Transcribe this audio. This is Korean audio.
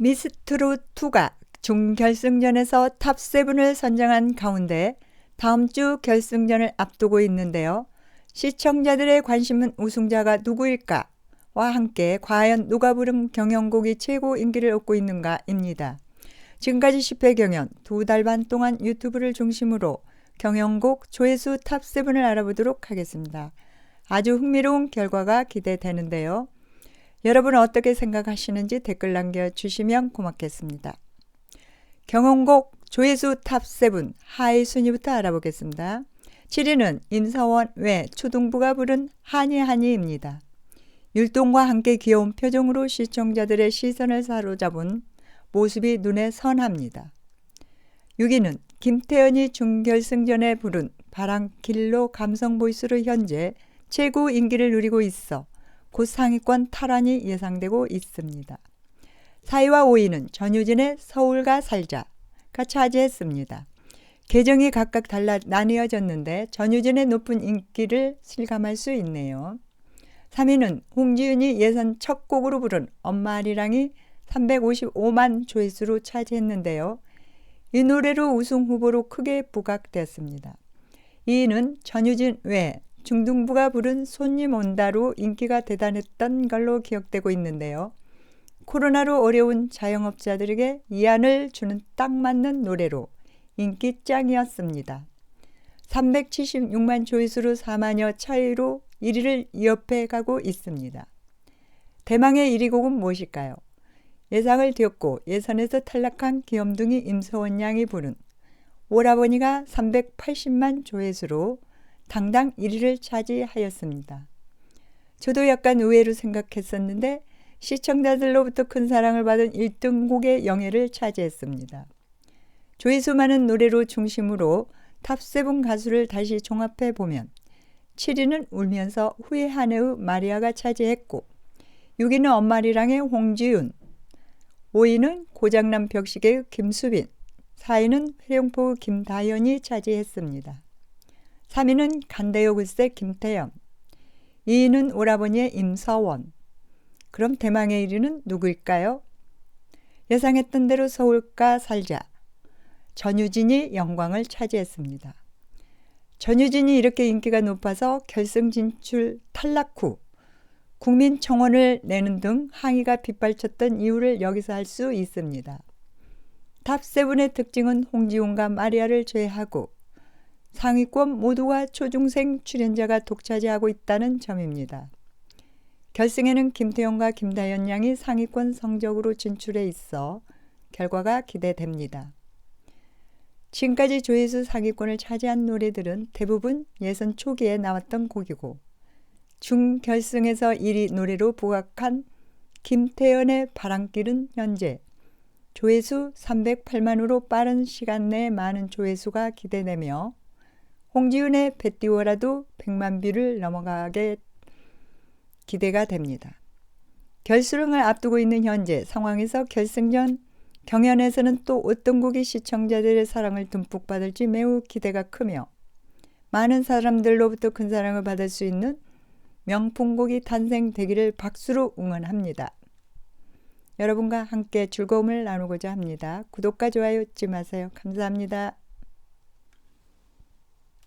미스트롯2가 중결승전에서 탑7을 선정한 가운데 다음 주 결승전을 앞두고 있는데요. 시청자들의 관심은 우승자가 누구일까와 함께 과연 누가 부른 경연곡이 최고 인기를 얻고 있는가입니다. 지금까지 10회 경연 두 달 반 동안 유튜브를 중심으로 경연곡 조회수 탑7을 알아보도록 하겠습니다. 아주 흥미로운 결과가 기대되는데요. 여러분 어떻게 생각하시는지 댓글 남겨주시면 고맙겠습니다. 경원곡 조회수 탑7 하위 순위부터 알아보겠습니다. 7위는 임서원 외 초등부가 부른 하니하니입니다. 율동과 함께 귀여운 표정으로 시청자들의 시선을 사로잡은 모습이 눈에 선합니다. 6위는 김태연이 중결승전에 부른 바람길로 감성 보이스로 현재 최고 인기를 누리고 있어 곧 상위권 탈환이 예상되고 있습니다. 4위와 5위는 전유진의 서울가 살자가 차지했습니다. 계정이 각각 달라 나뉘어졌는데 전유진의 높은 인기를 실감할 수 있네요. 3위는 홍지윤이 예선 첫 곡으로 부른 엄마리랑이 355만 조회수로 차지했는데요. 이 노래로 우승 후보로 크게 부각됐습니다. 2위는 전유진 외 중등부가 부른 손님 온다로 인기가 대단했던 걸로 기억되고 있는데요. 코로나로 어려운 자영업자들에게 이안을 주는 딱 맞는 노래로 인기 짱이었습니다. 376만 조회수로 4만여 차이로 1위를 이어해 가고 있습니다. 대망의 1위 곡은 무엇일까요? 예상을 뒤엎고 예선에서 탈락한 귀염둥이 임서원 양이 부른 오라버니가 380만 조회수로 당당 1위를 차지하였습니다. 저도 약간 의외로 생각했었는데 시청자들로부터 큰 사랑을 받은 1등곡의 영예를 차지했습니다. 조회수 많은 노래로 중심으로 탑7 가수를 다시 종합해 보면 7위는 울면서 후회한 해의 마리아가 차지했고 6위는 엄마리랑의 홍지윤 5위는 고장난 벽시계의 김수빈 4위는 회룡포 김다연이 차지했습니다. 3위는 간대요 글쎄 김태연 2위는 오라버니의 임서원 그럼 대망의 1위는 누구일까요? 예상했던 대로 서울가 살자 전유진이 영광을 차지했습니다. 전유진이 이렇게 인기가 높아서 결승 진출 탈락 후 국민청원을 내는 등 항의가 빗발쳤던 이유를 여기서 알 수 있습니다. 탑세븐의 특징은 홍지용과 마리아를 제외하고 상위권 모두가 초중생 출연자가 독차지하고 있다는 점입니다. 결승에는 김태형과 김다연 양이 상위권 성적으로 진출해 있어 결과가 기대됩니다. 지금까지 조회수 상위권을 차지한 노래들은 대부분 예선 초기에 나왔던 곡이고 중결승에서 1위 노래로 부각한 김태연의 바람길은 현재 조회수 308만으로 빠른 시간 내에 많은 조회수가 기대되며 홍지윤의 배띄워라도 100만 뷰를 넘어가게 기대가 됩니다. 결승을 앞두고 있는 현재 상황에서 결승전 경연에서는 또 어떤 곡이 시청자들의 사랑을 듬뿍 받을지 매우 기대가 크며 많은 사람들로부터 큰 사랑을 받을 수 있는 명품곡이 탄생되기를 박수로 응원합니다. 여러분과 함께 즐거움을 나누고자 합니다. 구독과 좋아요 잊지 마세요. 감사합니다.